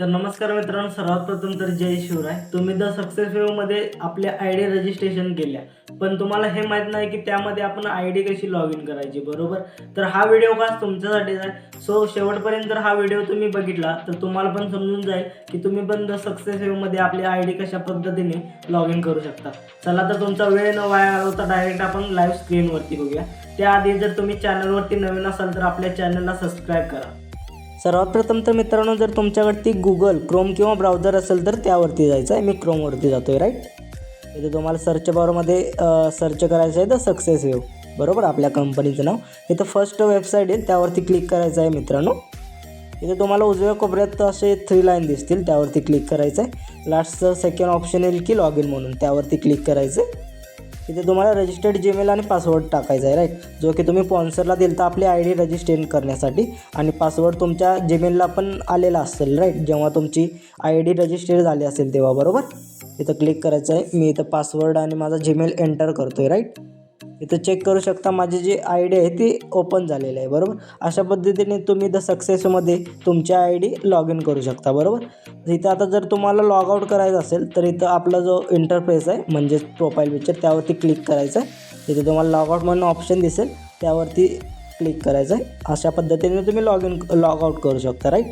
तर नमस्कार मित्रांनो सर्वात प्रथम तर जय शिवराय. तुम्ही द सक्सेस मध्ये आपल्या आय डी रजिस्ट्रेशन केल्या. पण तुम्हाला हे माहीत नाही की त्यामध्ये आपण आय डी कशी लॉग इन करायची बरोबर? तर हा व्हिडिओ खास तुमच्यासाठीच आहे. सो शेवटपर्यंत जर हा व्हिडिओ तुम्ही बघितला तर तुम्हाला पण समजून जाईल की तुम्ही पण द सक्सेस मध्ये आपली आय डी कशा पद्धतीने लॉग इन करू शकता. चला तर तुमचा वेळ न वाया घालवता डायरेक्ट आपण लाईव्ह स्क्रीनवरती बघूया. त्याआधी जर तुम्ही चॅनलवरती नवीन असाल तर आपल्या चॅनलला सबस्क्राईब करा. सर्वात प्रथम तर मित्रांनो जर तुमच्यावरती गुगल क्रोम किंवा ब्राउझर असेल तर त्यावरती जायचं आहे. मी क्रोमवरती जातो आहे राईट इथे तुम्हाला सर्च बारमध्ये सर्च करायचं आहे तर सक्सेस वेव बरोबर? आपल्या कंपनीचं नाव. इथं फर्स्ट वेबसाईट येईल त्यावरती क्लिक करायचं आहे मित्रांनो. इथे तुम्हाला उजव्या कोपऱ्यात असे थ्री लाईन दिसतील त्यावरती क्लिक करायचं आहे. लास्टचं सेकंड ऑप्शन येईल की लॉग इन म्हणून त्यावरती क्लिक करायचं आहे. इथे तुम्हाला रजिस्टर्ड जीमेल आणि पासवर्ड टाकायचा आहे राईट जो की तुम्ही स्पॉन्सरला दिलता आपली आय डी रजिस्ट्रेट करण्यासाठी आणि पासवर्ड तुमच्या जीमेलला पण आलेला असेल राईट जेव्हा तुमची आय डी रजिस्टर्ड झाली असेल तेव्हा बरोबर? इथं क्लिक करायचं आहे. मी इथं पासवर्ड आणि माझा जीमेल एंटर करतो आहे राईट इथं चेक करू शकता माझी जी आय डी आहे ती ओपन झालेली आहे बरोबर? अशा पद्धतीने तुम्ही द सक्सेसमध्ये तुमच्या आय डी लॉग इन करू शकता बरोबर? इथं आता जर तुम्हाला लॉग आउट करायचं असेल तर इथं आपला जो इंटरफेस आहे म्हणजेच प्रोफाईल पिक्चर त्यावरती क्लिक करायचं आहे. इथे तुम्हाला लॉग आउट म्हणून ऑप्शन दिसेल त्यावरती क्लिक करायचं आहे. अशा पद्धतीने तुम्ही लॉग इन लॉग आउट करू शकता राईट